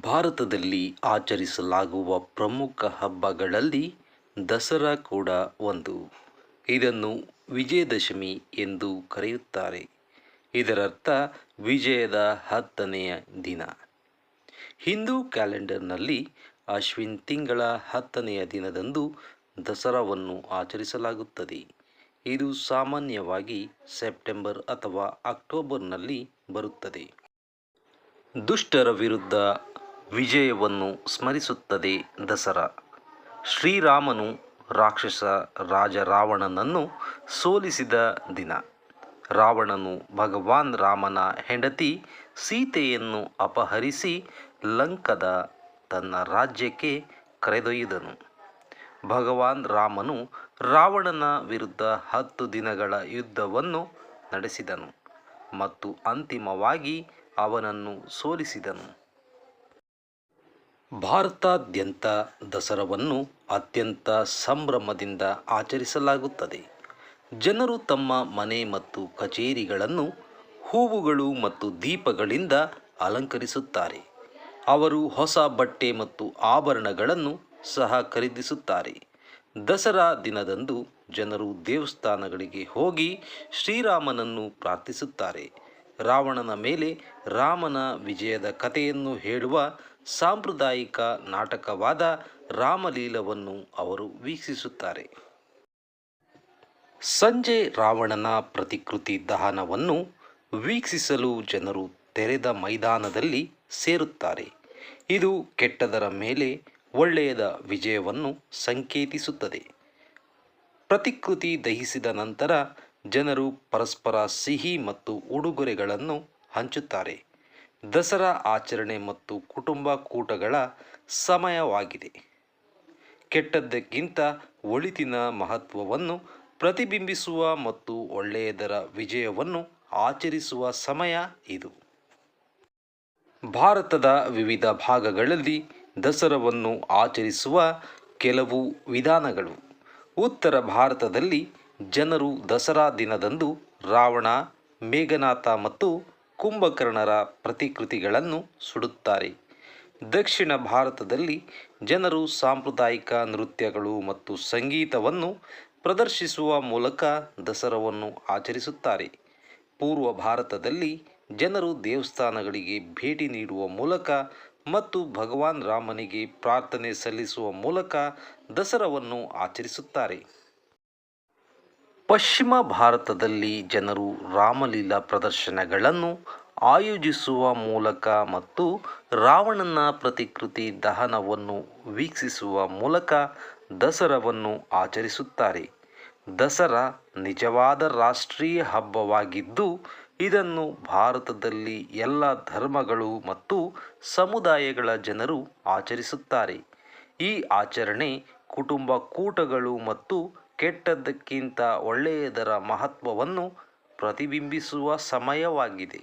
ಭಾರತದಲ್ಲಿ ಆಚರಿಸಲಾಗುವ ಪ್ರಮುಖ ಹಬ್ಬಗಳಲ್ಲಿ ದಸರಾ ಕೂಡ ಒಂದು. ಇದನ್ನು ವಿಜಯದಶಮಿ ಎಂದು ಕರೆಯುತ್ತಾರೆ. ಇದರರ್ಥ, ವಿಜಯದ ಹತ್ತನೆಯ ದಿನ. ಹಿಂದೂ ಕ್ಯಾಲೆಂಡರ್ನಲ್ಲಿ ಅಶ್ವಿನ್ ತಿಂಗಳ ಹತ್ತನೆಯ ದಿನದಂದು ದಸರಾವನ್ನು ಆಚರಿಸಲಾಗುತ್ತದೆ. ಇದು ಸಾಮಾನ್ಯವಾಗಿ ಸೆಪ್ಟೆಂಬರ್ ಅಥವಾ ಅಕ್ಟೋಬರ್ನಲ್ಲಿ ಬರುತ್ತದೆ. ದುಷ್ಟರ ವಿರುದ್ಧ ವಿಜಯವನ್ನು ಸ್ಮರಿಸುತ್ತದೆ ದಸರಾ. ಶ್ರೀರಾಮನು ರಾಕ್ಷಸ ರಾಜ ರಾವಣನನ್ನು ಸೋಲಿಸಿದ ದಿನ. ರಾವಣನು ಭಗವಾನ್ ರಾಮನ ಹೆಂಡತಿ ಸೀತೆಯನ್ನು ಅಪಹರಿಸಿ ಲಂಕದ ತನ್ನ ರಾಜ್ಯಕ್ಕೆ ಕರೆದೊಯ್ದನು. ಭಗವಾನ್ ರಾಮನು ರಾವಣನ ವಿರುದ್ಧ ಹತ್ತು ದಿನಗಳ ಯುದ್ಧವನ್ನು ನಡೆಸಿದನು ಮತ್ತು ಅಂತಿಮವಾಗಿ ಅವನನ್ನು ಸೋಲಿಸಿದನು. ಭಾರತಾದ್ಯಂತ ದಸರಾವನ್ನು ಅತ್ಯಂತ ಸಂಭ್ರಮದಿಂದ ಆಚರಿಸಲಾಗುತ್ತದೆ. ಜನರು ತಮ್ಮ ಮನೆ ಮತ್ತು ಕಚೇರಿಗಳನ್ನು ಹೂವುಗಳು ಮತ್ತು ದೀಪಗಳಿಂದ ಅಲಂಕರಿಸುತ್ತಾರೆ. ಅವರು ಹೊಸ ಬಟ್ಟೆ ಮತ್ತು ಆಭರಣಗಳನ್ನು ಸಹ ಖರೀದಿಸುತ್ತಾರೆ. ದಸರಾ ದಿನದಂದು ಜನರು ದೇವಸ್ಥಾನಗಳಿಗೆ ಹೋಗಿ ಶ್ರೀರಾಮನನ್ನು ಪ್ರಾರ್ಥಿಸುತ್ತಾರೆ. ರಾವಣನ ಮೇಲೆ ರಾಮನ ವಿಜಯದ ಕಥೆಯನ್ನು ಹೇಳುವ ಸಾಂಪ್ರದಾಯಿಕ ನಾಟಕವಾದ ರಾಮಲೀಲವನ್ನು ಅವರು ವೀಕ್ಷಿಸುತ್ತಾರೆ. ಸಂಜೆ ರಾವಣನ ಪ್ರತಿಕೃತಿ ದಹನವನ್ನು ವೀಕ್ಷಿಸಲು ಜನರು ತೆರೆದ ಮೈದಾನದಲ್ಲಿ ಸೇರುತ್ತಾರೆ. ಇದು ಕೆಟ್ಟದರ ಮೇಲೆ ಒಳ್ಳೆಯದ ವಿಜಯವನ್ನು ಸಂಕೇತಿಸುತ್ತದೆ. ಪ್ರತಿಕೃತಿ ದಹಿಸಿದ ನಂತರ ಜನರು ಪರಸ್ಪರ ಸಿಹಿ ಮತ್ತು ಉಡುಗೊರೆಗಳನ್ನು ಹಂಚುತ್ತಾರೆ. ದಸರಾ ಆಚರಣೆ ಮತ್ತು ಕುಟುಂಬ ಕೂಟಗಳ ಸಮಯವಾಗಿದೆ. ಕೆಟ್ಟದ್ದಕ್ಕಿಂತ ಒಳಿತಿನ ಮಹತ್ವವನ್ನು ಪ್ರತಿಬಿಂಬಿಸುವ ಮತ್ತು ಒಳ್ಳೆಯದರ ವಿಜಯವನ್ನು ಆಚರಿಸುವ ಸಮಯ ಇದು. ಭಾರತದ ವಿವಿಧ ಭಾಗಗಳಲ್ಲಿ ದಸರಾವನ್ನು ಆಚರಿಸುವ ಕೆಲವು ವಿಧಾನಗಳು. ಉತ್ತರ ಭಾರತದಲ್ಲಿ ಜನರು ದಸರಾ ದಿನದಂದು ರಾವಣ, ಮೇಘನಾಥ ಮತ್ತು ಕುಂಭಕರ್ಣರ ಪ್ರತಿಕೃತಿಗಳನ್ನು ಸುಡುತ್ತಾರೆ. ದಕ್ಷಿಣ ಭಾರತದಲ್ಲಿ ಜನರು ಸಾಂಪ್ರದಾಯಿಕ ನೃತ್ಯಗಳು ಮತ್ತು ಸಂಗೀತವನ್ನು ಪ್ರದರ್ಶಿಸುವ ಮೂಲಕ ದಸರಾವನ್ನು ಆಚರಿಸುತ್ತಾರೆ. ಪೂರ್ವ ಭಾರತದಲ್ಲಿ ಜನರು ದೇವಸ್ಥಾನಗಳಿಗೆ ಭೇಟಿ ನೀಡುವ ಮೂಲಕ ಮತ್ತು ಭಗವಾನ್ ರಾಮನಿಗೆ ಪ್ರಾರ್ಥನೆ ಸಲ್ಲಿಸುವ ಮೂಲಕ ದಸರಾವನ್ನು ಆಚರಿಸುತ್ತಾರೆ. ಪಶ್ಚಿಮ ಭಾರತದಲ್ಲಿ ಜನರು ರಾಮಲೀಲಾ ಪ್ರದರ್ಶನಗಳನ್ನು ಆಯೋಜಿಸುವ ಮೂಲಕ ಮತ್ತು ರಾವಣನ ಪ್ರತಿಕೃತಿ ದಹನವನ್ನು ವೀಕ್ಷಿಸುವ ಮೂಲಕ ದಸರಾವನ್ನು ಆಚರಿಸುತ್ತಾರೆ. ದಸರಾ ನಿಜವಾದ ರಾಷ್ಟ್ರೀಯ ಹಬ್ಬವಾಗಿದ್ದು, ಇದನ್ನು ಭಾರತದಲ್ಲಿ ಎಲ್ಲ ಧರ್ಮಗಳು ಮತ್ತು ಸಮುದಾಯಗಳ ಜನರು ಆಚರಿಸುತ್ತಾರೆ. ಈ ಆಚರಣೆ ಕುಟುಂಬ ಕೂಟಗಳು ಮತ್ತು ಕೆಟ್ಟದ್ದಕ್ಕಿಂತ ಒಳ್ಳೆಯದರ ಮಹತ್ವವನ್ನು ಪ್ರತಿಬಿಂಬಿಸುವ ಸಮಯವಾಗಿದೆ.